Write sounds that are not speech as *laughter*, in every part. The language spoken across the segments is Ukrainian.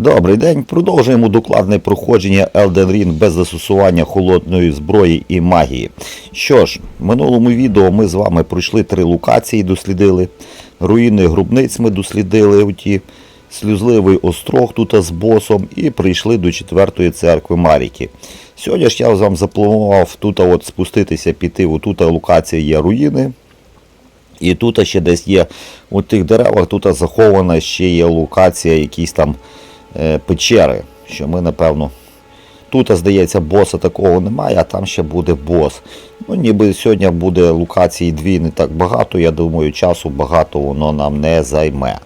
Добрий день. Продовжуємо докладне проходження Elden Ring без застосування холодної зброї і магії. Що ж, в минулому відео ми з вами пройшли три локації, дослідили. Руїни гробниць ми дослідили оті, сльозливий острог тут з босом і прийшли до четвертої церкви Маріки. Сьогодні ж я вам запланував тут от спуститися, піти. Отут локація є руїни. І тут ще десь є у тих деревах, тут захована ще є локація, якісь там печери. Що ми, напевно. Тут, здається, боса такого немає, а там ще буде бос. Ну, ніби сьогодні буде локації дві не так багато, я думаю, часу багато воно нам не займе.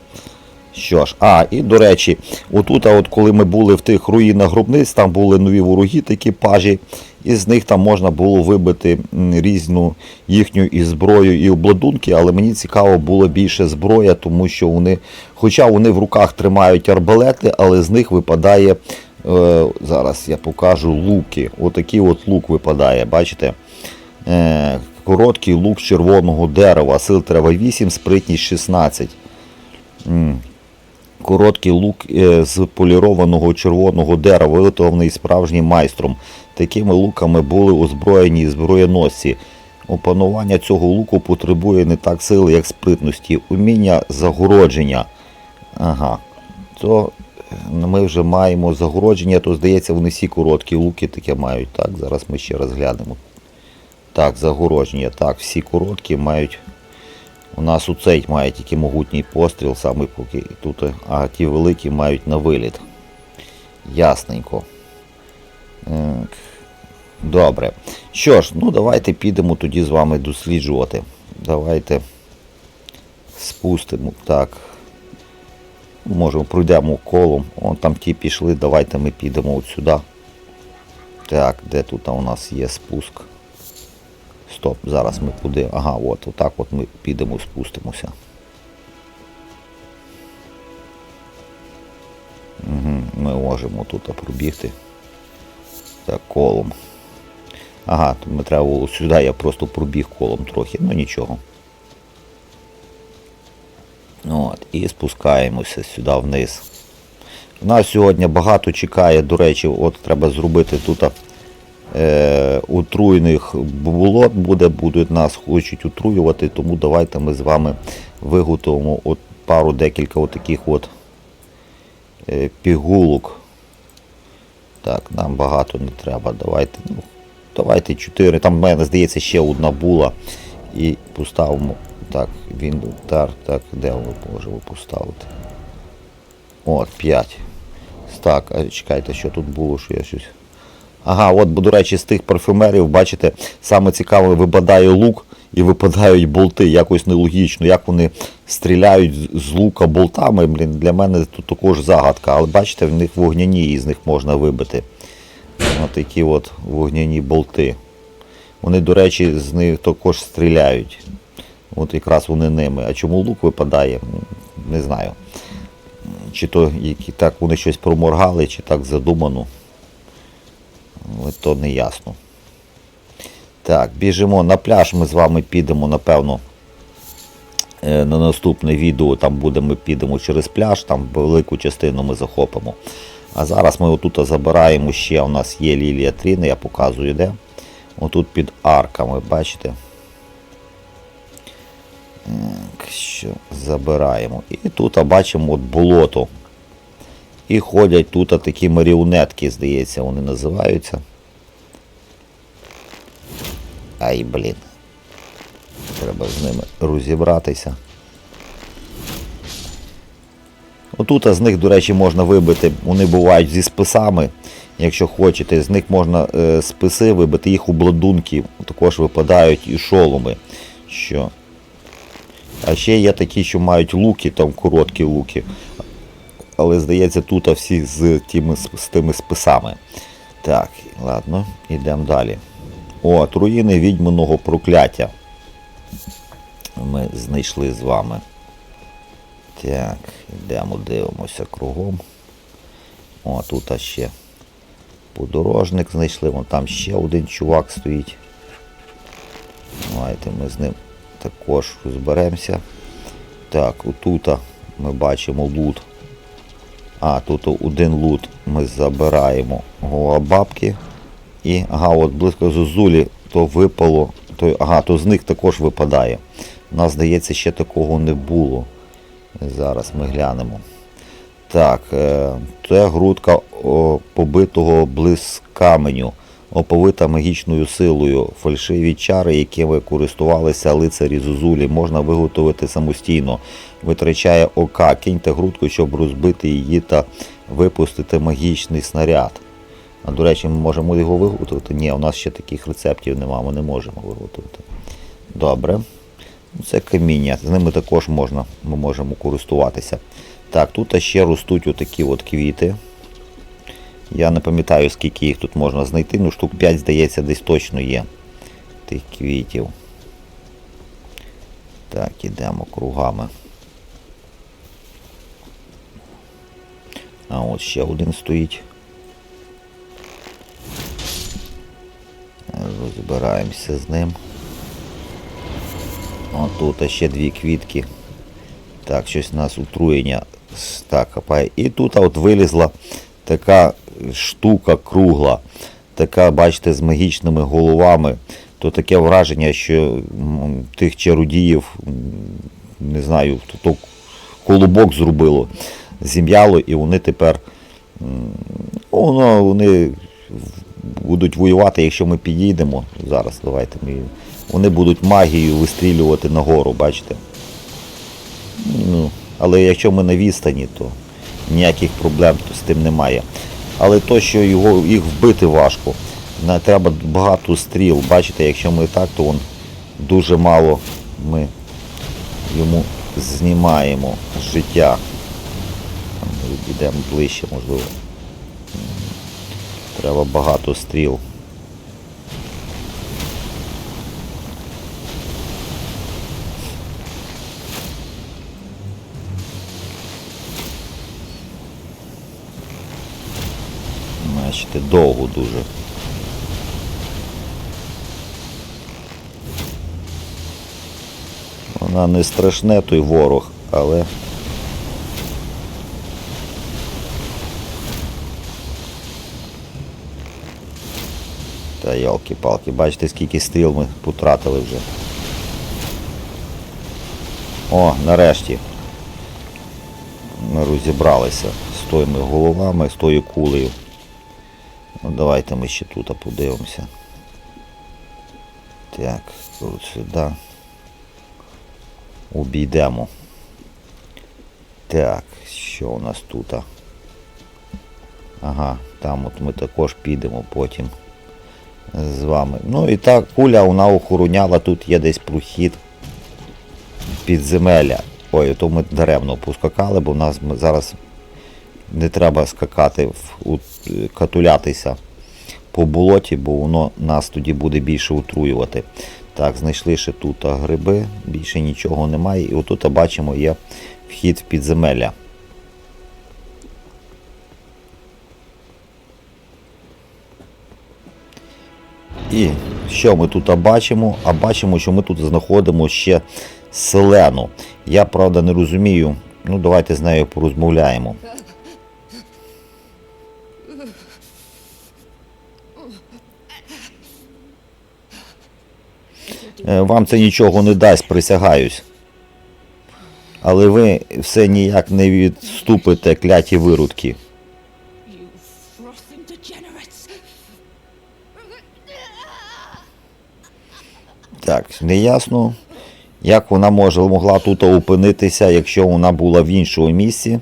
Що ж, а, і до речі, отут, от коли ми були в тих руїнах гробниць, там були нові вороги, такі пажі, і з них там можна було вибити різну їхню і зброю, і обладунки, але мені цікаво було більше зброя, тому що вони, хоча вони в руках тримають арбалети, але з них випадає, е, зараз я покажу луки. Отакий от лук випадає, бачите? Е, короткий лук червоного дерева, сил треба 8, спритність 16. Короткий лук е, з полірованого червоного дерева, виготовлений справжнім майстром. Такими луками були озброєні зброєносці. Опанування цього луку потребує не так сили, як спритності, уміння загородження. Ага. То е, ми вже маємо загородження, то здається, вони всі короткі луки таке мають. Так, зараз ми ще раз глянемо. Так, загородження. Так, всі короткі мають. У нас у цей має тільки могутній постріл, саме поки тут, а ті великі мають на виліт. Ясненько. Добре. Що ж, ну давайте підемо тоді з вами досліджувати. Давайте спустимо. Так. Може, пройдемо колом. Вон там ті пішли, давайте ми підемо от сюди. Так, де тут у нас є спуск? Стоп, зараз ми куди. Ага, от, отак от ми підемо, спустимося. Угу, ми можемо тут пробігти. Так, колом. Ага, то ми треба було сюди, я просто пробіг колом трохи, ну нічого. От, і спускаємося сюди вниз. У нас сьогодні багато чекає, до речі, от треба зробити тут е, отруйних болот буде, будуть нас хочуть отруювати, тому давайте ми з вами виготовимо от пару декілька от таких от е, пігулок. Так, нам багато не треба. Давайте, ну, давайте 4. Там в мене здається ще одна була. І поставимо. Так, він удар, так, де ми можемо поставити? От, 5. Так, а чекайте, що тут було, що я щось. Ага, от, до речі, з тих парфюмерів, бачите, саме цікаве, випадає лук і випадають болти. Якось нелогічно. Як вони стріляють з- лука болтами, блін, для мене тут також загадка. Але бачите, в них вогняні і з них можна вибити. Ось такі от вогняні болти. Вони, до речі, з них також стріляють. От якраз вони ними. А чому лук випадає? Не знаю. Чи то які так вони щось проморгали, чи так задумано. То не ясно. Так, біжимо на пляж, ми з вами підемо, напевно, е, на наступне відео там будемо, підемо через пляж, там велику частину ми захопимо. А зараз ми отут забираємо ще, у нас є лілія тріни, я показую де. Отут під арками, бачите? Так, що забираємо. І тут бачимо от болото. І ходять тут такі маріонетки, здається, вони називаються. Ай, блін. Треба з ними розібратися. Отут з них, до речі, можна вибити, вони бувають зі списами, якщо хочете. З них можна е, списи вибити, їх обладунки також випадають і шоломи. Що а ще є такі, що мають луки, там короткі луки. Але здається, тут всі з тими, з тими списами. Так, ладно, йдемо далі. О, руїни відьминого прокляття. Ми знайшли з вами. Так, йдемо, дивимося кругом. О, тут ще подорожник знайшли, вон там ще один чувак стоїть. Давайте ми з ним також розберемося. Так, отут ми бачимо лут. А, тут один лут ми забираємо гола бабки. І ага, от близько зозулі то випало. То, ага, то з них також випадає. У нас, здається, ще такого не було. Зараз ми глянемо. Так, е, це грудка побитого блискаменю, оповита магічною силою. Фальшиві чари, якими користувалися лицарі Зузулі, можна виготовити самостійно. Витрачає ока, киньте грудку, щоб розбити її та випустити магічний снаряд. А до речі, ми можемо його виготовити? Ні, у нас ще таких рецептів немає, ми не можемо виготовити. Добре. Це каміння, з ними також можна, ми можемо користуватися. Так, тут ще ростуть отакі от квіти. Я не пам'ятаю, скільки їх тут можна знайти, ну штук 5, здається, десь точно є тих квітів. Так, ідемо кругами. А от ще один стоїть. Розбираємося з ним. О, тут ще дві квітки. Так, щось у нас отруєння так хапає. І тут от вилізла така штука кругла, така, бачите, з магічними головами. То таке враження, що тих чародіїв, не знаю, то колобок зробило, зім'яло, і вони тепер воно, вони будуть воювати, якщо ми підійдемо. Зараз давайте ми. Вони будуть магією вистрілювати нагору, бачите? Ну, але якщо ми на відстані, то ніяких проблем з тим немає. Але то, що його, їх вбити важко, треба багато стріл. Бачите, якщо ми так, то он дуже мало ми йому знімаємо життя. Там Йдемо ближче, можливо. Треба багато стріл. Бачите, довго дуже. Вона не страшне той ворог, але. Та ялки-палки, бачите, скільки стріл ми потратили вже. О, нарешті. Ми розібралися з тими головами, з тою кулею. Ну, давайте ми ще тут подивимося. Так, от сюди. Обійдемо. Так, що у нас тут? Ага, там от ми також підемо потім з вами. Ну і та куля вона охороняла, тут є десь прохід підземелля. Ой, то ми даремно поскакали, бо в нас зараз не треба скакати, катулятися по болоті, бо воно нас тоді буде більше отруювати. Так, знайшли ще тут гриби, більше нічого немає. І отут бачимо є вхід в підземелля. І що ми тут бачимо? А бачимо, що ми тут знаходимо ще селену. Я правда не розумію. Ну, давайте з нею порозмовляємо. Е, Вам це нічого не дасть, присягаюсь. Але ви все ніяк не відступите кляті виродки. Так, неясно, як вона може могла тут опинитися, якщо вона була в іншому місці.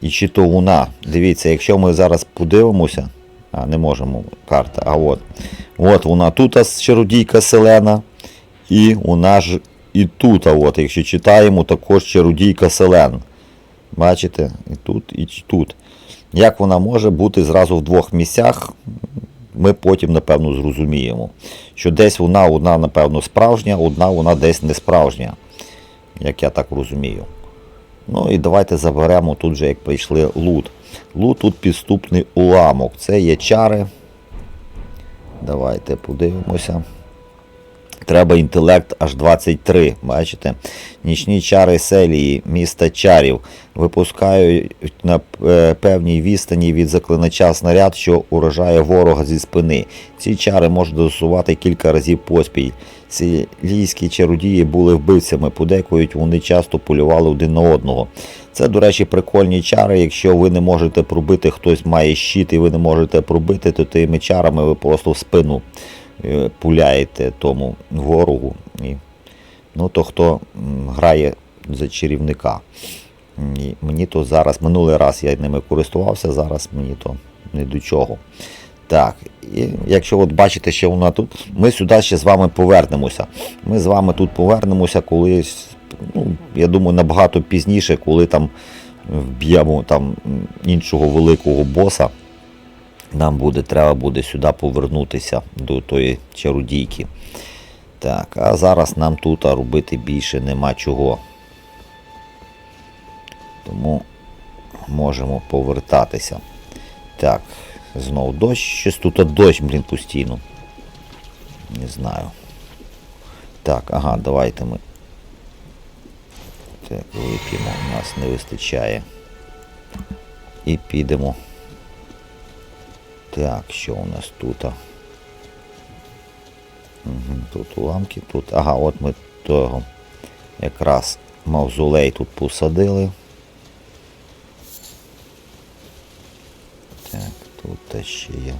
І чи то вона. Дивіться, якщо ми зараз подивимося, а не можемо карта, а от. От вона тут чародійка Селена. І вона ж і тут, а от, якщо читаємо, також чародійка Селен. Бачите? І тут, і тут. Як вона може бути зразу в двох місцях, ми потім, напевно, зрозуміємо. Що десь вона одна, напевно, справжня, одна вона десь не справжня. Як я так розумію. Ну і давайте заберемо тут же, як прийшли лут. Лут тут підступний уламок. Це є чари. Давайте подивимося. Треба інтелект аж 23. Бачите? Нічні чари селії, міста чарів, випускають на е, певній відстані від заклинача снаряд, що уражає ворога зі спини. Ці чари можуть досувати кілька разів поспіль. Силійські чародії були вбивцями, подекують вони часто полювали один на одного. Це, до речі, прикольні чари. Якщо ви не можете пробити, хтось має щит і ви не можете пробити, то тими чарами ви просто в спину пуляєте тому ворогу. І, ну, то хто грає за чарівника. І мені то зараз, минулий раз я ними користувався, зараз мені то не до чого. Так, і якщо от бачите, що вона тут, ми сюди ще з вами повернемося. Ми з вами тут повернемося колись, ну, я думаю, набагато пізніше, коли там вб'ємо там іншого великого боса. Нам буде, треба буде сюди повернутися до тої чародійки. Так, а зараз нам тут робити більше нема чого. Тому можемо повертатися. Так, знов дощ. Щось тут дощ, блін, постійно. Не знаю. Так, ага, давайте ми. Так, вип'ємо, у нас не вистачає. І підемо. Так, що у нас тут? Тут уламки, тут. Ага, от ми того якраз мавзолей тут посадили. Так, тут ще є.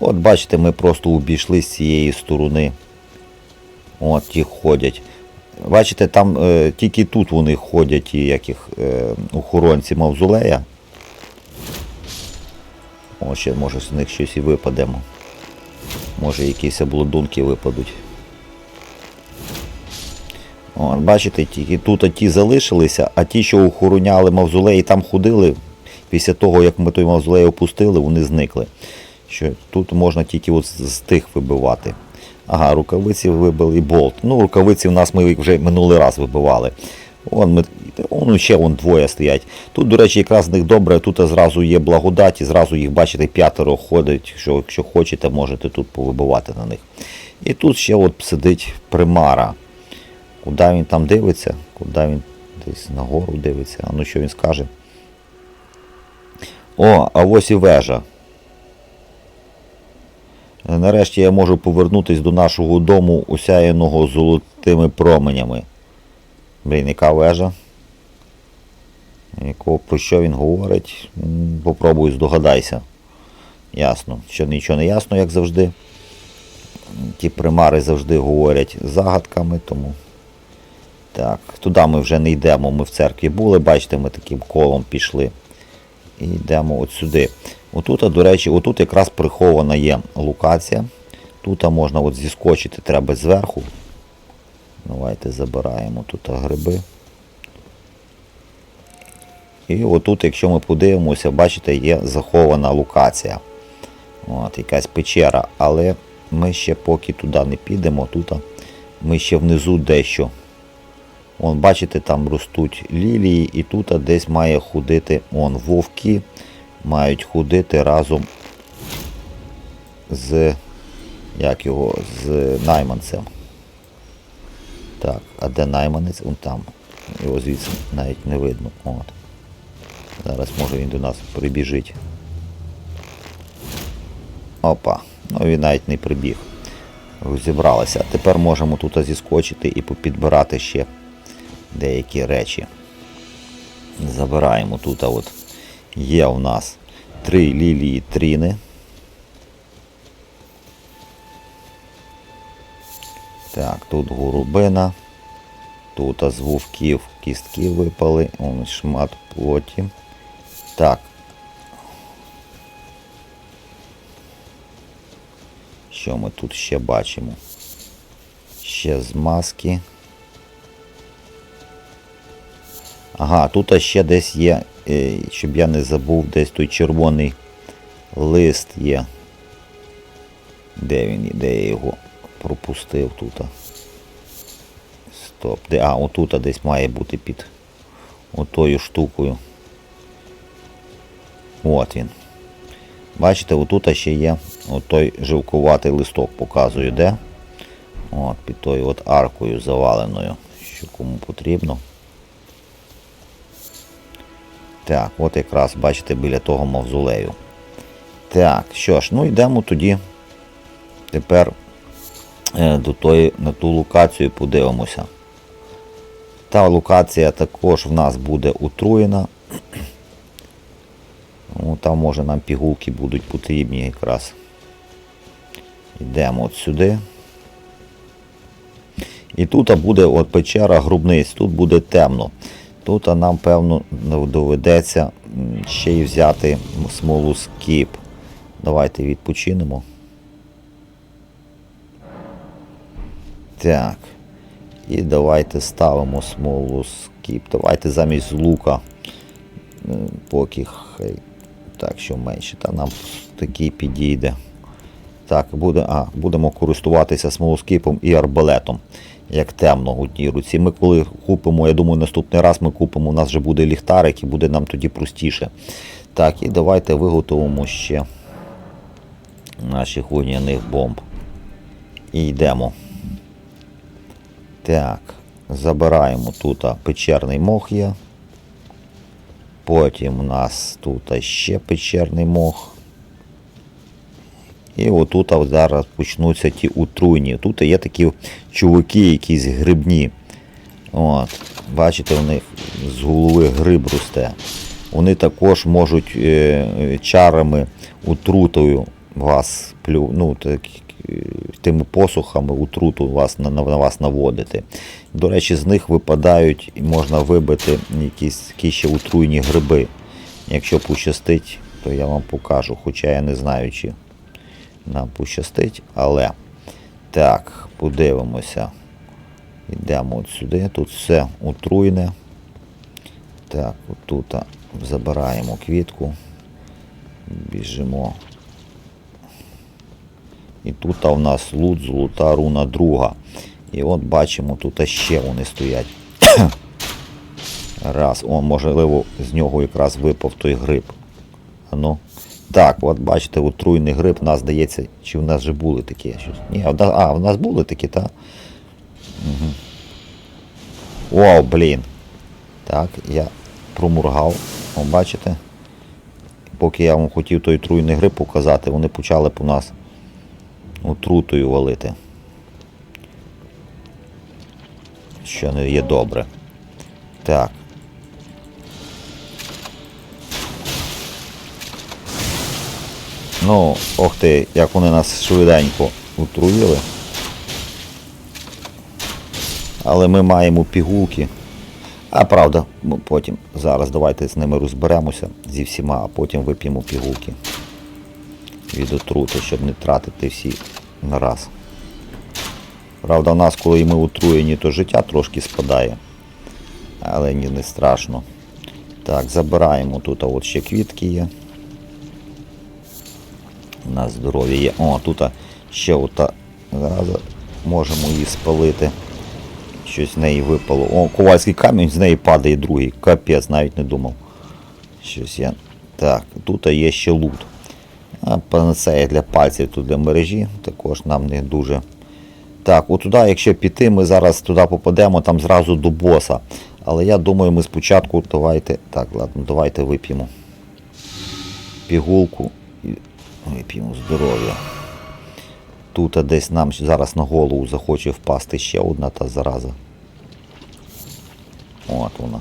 От бачите, ми просто обійшли з цієї сторони. От ті ходять. Бачите, там е, тільки тут вони ходять, як їх е, охоронці мавзолея. О, може з них щось і випадемо. Може якісь обладунки випадуть. О, бачите, тільки тут ті залишилися, а ті, що охороняли мавзолей і там ходили, після того, як ми той мавзолей опустили, вони зникли. Що тут можна тільки от з тих вибивати. Ага, рукавиці вибили і болт. Ну, рукавиці в нас ми вже минулий раз вибивали. Вон, вон ще вон двоє стоять. Тут, до речі, якраз з них добре, тут зразу є благодать, і зразу їх, бачите, п'ятеро ходить, що якщо хочете, можете тут повибивати на них. І тут ще от сидить примара. Куди він там дивиться? Куди він десь нагору дивиться? А ну що він скаже? О, а ось і вежа. Нарешті я можу повернутися до нашого дому, осяяного золотими променями. Блін, яка вежа? Яко, про що він говорить? М, Попробуй здогадайся. Ясно. Що нічого не ясно, як завжди. Ті примари завжди говорять загадками, тому. Так, туди ми вже не йдемо, ми в церкві були, бачите, ми таким колом пішли. І йдемо от сюди. Отут, до речі, отут якраз прихована є локація. Тут можна от зіскочити треба зверху. Давайте забираємо тут гриби. І отут, якщо ми подивимося, бачите, є захована локація. От, якась печера. Але ми ще поки туди не підемо, тут ми ще внизу дещо. Вон, бачите, там ростуть лілії, і тут десь має ходити он, вовки мають ходити разом з як його, з найманцем. Так, а де найманець? Он там. Його звідси навіть не видно. От. Зараз може він до нас прибіжить. Опа. Ну він навіть не прибіг. Розібралися. Тепер можемо тут зіскочити і попідбирати ще деякі речі. Забираємо тут, а от є у нас три лілії тріни. Так, тут горобина. Тут з вовків кістки випали. Он шмат плоті. Так. Що ми тут ще бачимо? Ще змазки. Ага, тут ще десь є, е, щоб я не забув, десь той червоний лист є. Де він? Де я його пропустив тут? Стоп. Де? А, отут десь має бути під отою штукою. От він. Бачите, отут ще є отой жилкуватий листок, показую, де. От, під тою от аркою заваленою, що кому потрібно. Так, от якраз бачите біля того мавзолею. Так, що ж, ну йдемо тоді тепер до тої, на ту локацію подивимося. Та локація також в нас буде отруєна. Ну, там може нам пігулки будуть потрібні якраз. Йдемо от сюди. І тут буде от печера гробниць, тут буде темно. Тут нам, певно, доведеться ще й взяти смолу скіп. Давайте відпочинемо. Так. І давайте ставимо смолу скіп. Давайте замість лука. е, Поки хай. Так, що менше. Та нам такий підійде. Так, буде, а, будемо користуватися смолоскипом і арбалетом, як темно у одній руці. Ми коли купимо, я думаю, наступний раз ми купимо, у нас вже буде ліхтарик і буде нам тоді простіше. Так, і давайте виготовимо ще наших вогняних бомб. І йдемо. Так, забираємо тут печерний мох є. Потім у нас тут ще печерний мох. І отут зараз почнуться ті утруйні. Тут є такі чуваки, якісь грибні. От, Бачите, них з голови гриб росте. Вони також можуть е, е, чарами, утрутою вас плю, ну, так, тими посухами утруту вас, на, на вас наводити. До речі, з них випадають і можна вибити якісь такі ще утруйні гриби. Якщо пощастить, то я вам покажу, хоча я не знаю, чи нам пощастить, але так, подивимося. Йдемо от сюди, тут все отруйне. Так, отут забираємо квітку, біжимо. І тут в нас лут, золота руна друга. І от бачимо, тут ще вони стоять. *coughs* Раз, о, можливо, з нього якраз випав той гриб. А ну. Так, от бачите, отруйний гриб, у нас здається, чи в нас вже були такі щось. Ні, а, в нас- були такі, так? Угу. Вау, блін. Так, я промургав. О, бачите? Поки я вам хотів той отруйний гриб показати, вони почали по нас отрутою валити. Що не є добре. Так. Ну, ох ти, як вони нас швиденько отруїли. Але ми маємо пігулки. А правда, потім зараз давайте з ними розберемося зі всіма, а потім вип'ємо пігулки від отрути, щоб не тратити всі на раз. Правда, у нас, коли ми отруєні, то життя трошки спадає. Але ні, не страшно. Так, забираємо тут, а от ще квітки є. У нас здоров'я є. О, тут ще ота зараза. Можемо її спалити. Щось з неї випало. О, ковальський камінь з неї падає другий. Капець, навіть не думав. Щось я. Так, тут є ще лут. Панацея для пальців тут для мережі. Також нам не дуже. Так, от туди, якщо піти, ми зараз туди попадемо, там зразу до боса. Але я думаю, ми спочатку давайте. Так, ладно, давайте вип'ємо пігулку і вип'ємо здоров'я. Тут десь нам зараз на голову захоче впасти ще одна та зараза. От вона.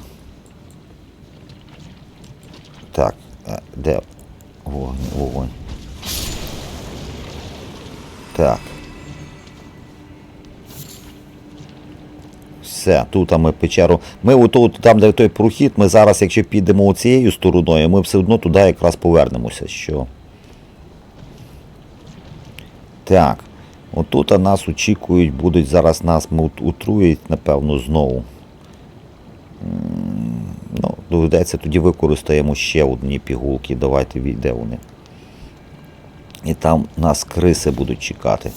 Так, де вогонь, вогонь. Так. Все, тут ми печеру. Ми отут, там, де той прохід, ми зараз, якщо підемо цією стороною, ми все одно туди якраз повернемося. Що... Так. Отут нас очікують, будуть зараз нас утрують, напевно, знову. Ну, доведеться тоді використаємо ще одні пігулки. Давайте від- де вони. І там нас криси будуть чекати.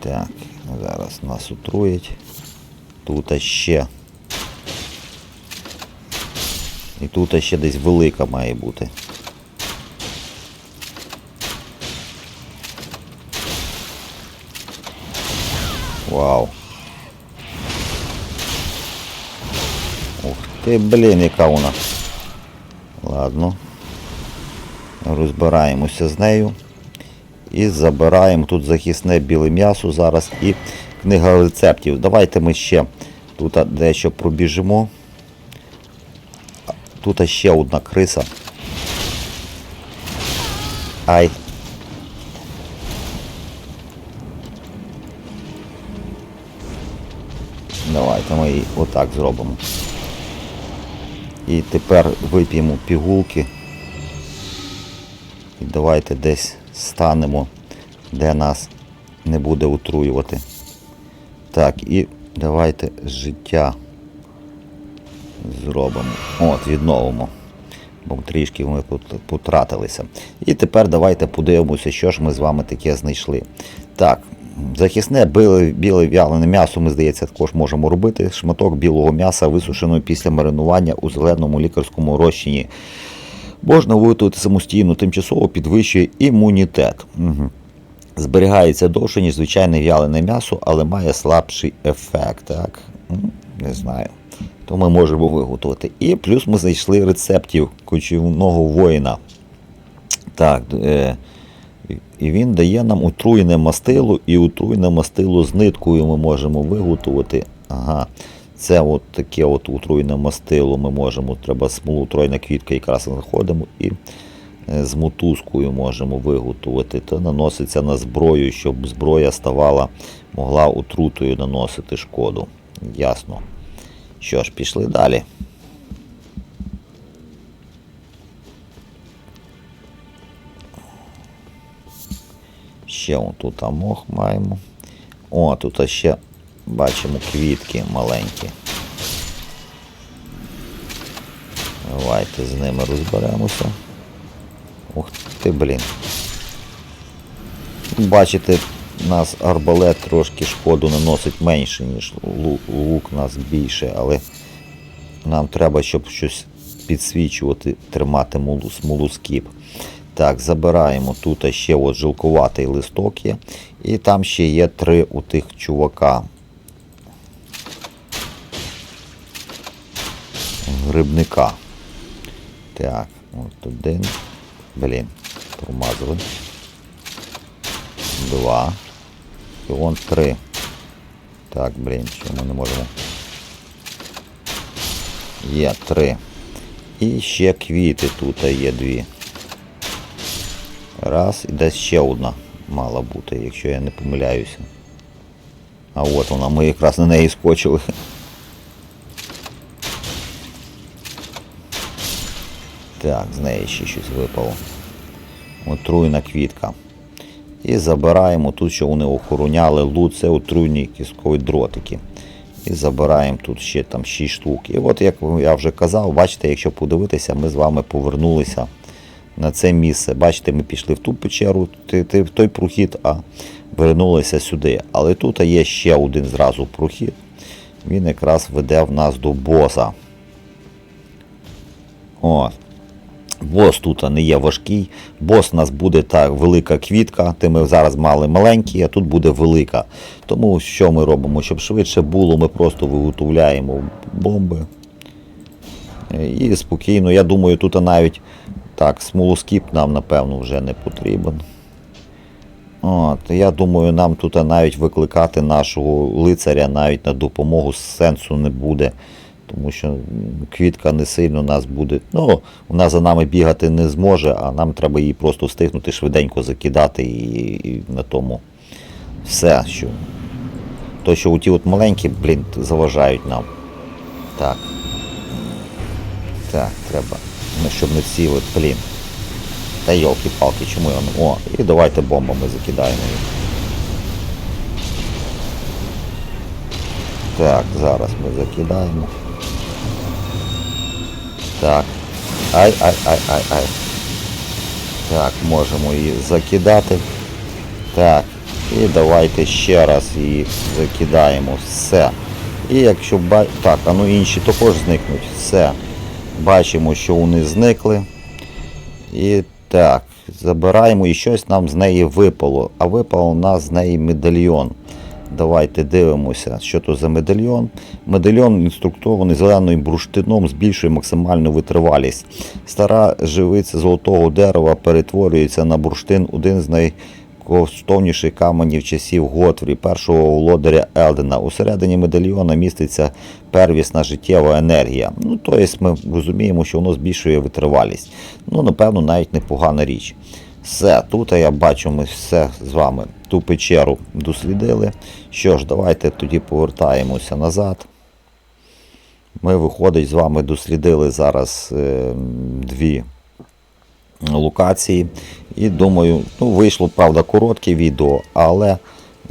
Так, Зараз нас отруять. Тут ще. І тут ще десь велика має бути. Вау. Ух ти, блін, яка вона. Ладно. Розбираємося з нею. І забираємо тут захисне біле м'ясо зараз і книга рецептів. Давайте ми ще тут дещо пробіжимо. Тут ще одна криса. Ай. Ми отак зробимо. І тепер вип'ємо пігулки. І давайте десь станемо, де нас не буде отруювати. Так, і давайте життя зробимо. От, відновимо. Бо трішки ми потратилися. І тепер давайте подивимося, що ж ми з вами таке знайшли. Так, захисне біле, біле вялене м'ясо, ми здається, також можемо робити. Шматок білого м'яса, висушеного після маринування у зеленому лікарському розчині. Можна виготовити самостійно, тимчасово підвищує імунітет. Угу. Зберігається довше, ніж звичайне вялене м'ясо, але має слабший ефект. Так? Не знаю. То ми можемо виготовити. І плюс ми знайшли рецептів кочівного воїна. Так, е, і він дає нам отруєне мастило, і отруєне мастило з ниткою ми можемо виготовити. Ага. Це от таке от отруєне мастило ми можемо, треба смолу, тройна квітка якраз знаходимо і е, з мотузкою можемо виготовити. То наноситься на зброю, щоб зброя ставала, могла отрутою наносити шкоду. Ясно. Що ж, пішли далі. Ще он тут мох маємо. О, тут ще бачимо квітки маленькі. Давайте з ними розберемося. Ух ти, блін. Бачите, нас арбалет трошки шкоду наносить менше, ніж лук, лук нас більше, але нам треба, щоб щось підсвічувати, тримати мулу, смолоскіп. Так, забираємо. Тут ще от жилкуватий листок є. І там ще є три у тих чувака. Грибника. Так, от один. Блін, промазали. Два. І вон три. Так, блін, що ми не можемо. Є три. І ще квіти тут є дві. Раз, і десь ще одна мала бути, якщо я не помиляюся. А от вона, ми якраз на неї скочили. Так, з неї ще щось випало. Отруйна квітка. І забираємо тут, що вони охороняли лут, це отруйні кісткові дротики. І забираємо тут ще там 6 штук. І от, як я вже казав, бачите, якщо подивитися, ми з вами повернулися на це місце. Бачите, ми пішли в ту печеру, в той прохід, а вернулися сюди. Але тут є ще один зразу прохід. Він якраз веде в нас до боса. От. Бос тут не є важкий. Бос у нас буде та велика квітка, ти ми зараз мали маленький, а тут буде велика. Тому що ми робимо? Щоб швидше було, ми просто виготовляємо бомби. І спокійно, я думаю, тут навіть так, смолоскіп нам, напевно, вже не потрібен. От, я думаю, нам тут навіть викликати нашого лицаря навіть на допомогу сенсу не буде. Тому що квітка не сильно нас буде. Ну, вона за нами бігати не зможе, а нам треба її просто встигнути швиденько закидати і, і на тому все. Що... То, що ті от маленькі, блін, заважають нам. Так. Так, треба. Ну, щоб не сіли, блін. Та йолки-палки, чому я О, і давайте бомбами закидаємо їх. Так, зараз ми закидаємо. Так. Ай, ай, ай, ай, ай. Так, можемо її закидати. Так. І давайте ще раз її закидаємо. Все. І якщо ба... Так, а ну інші також зникнуть. Все. Бачимо, що вони зникли. І так, забираємо і щось нам з неї випало. А випало у нас з неї медальйон. Давайте дивимося, що то за медальйон. Медальйон інструктований зеленим бурштином збільшує максимальну витривалість. Стара живиця золотого дерева перетворюється на бурштин, один з найкоштовніших каменів часів Готврі, першого володаря Елдена. Усередині медальйона міститься первісна життєва енергія. Ну, тобто ми розуміємо, що воно збільшує витривалість. Ну, напевно, навіть непогана річ. Все, тут я бачу, ми все з вами ту печеру дослідили. Що ж, давайте тоді повертаємося назад. Ми, виходить, з вами дослідили зараз е, дві локації. І думаю, ну, вийшло, правда, коротке відео, але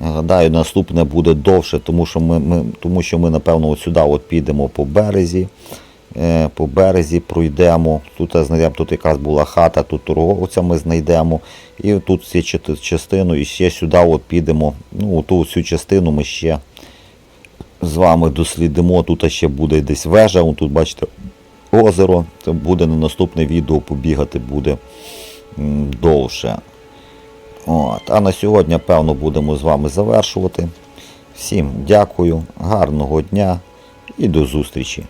гадаю, наступне буде довше, тому що ми, ми, тому що ми напевно, от сюди от підемо по березі. Е, По березі пройдемо. Тут знайдемо, тут якраз була хата, тут торговця ми знайдемо. І тут цю частину, і ще сюди от підемо. Ну, ту всю частину ми ще з вами дослідимо. Тут ще буде десь вежа. Тут бачите озеро. Це буде на наступне відео побігати буде довше. От. А на сьогодні, певно, будемо з вами завершувати. Всім дякую, гарного дня і до зустрічі!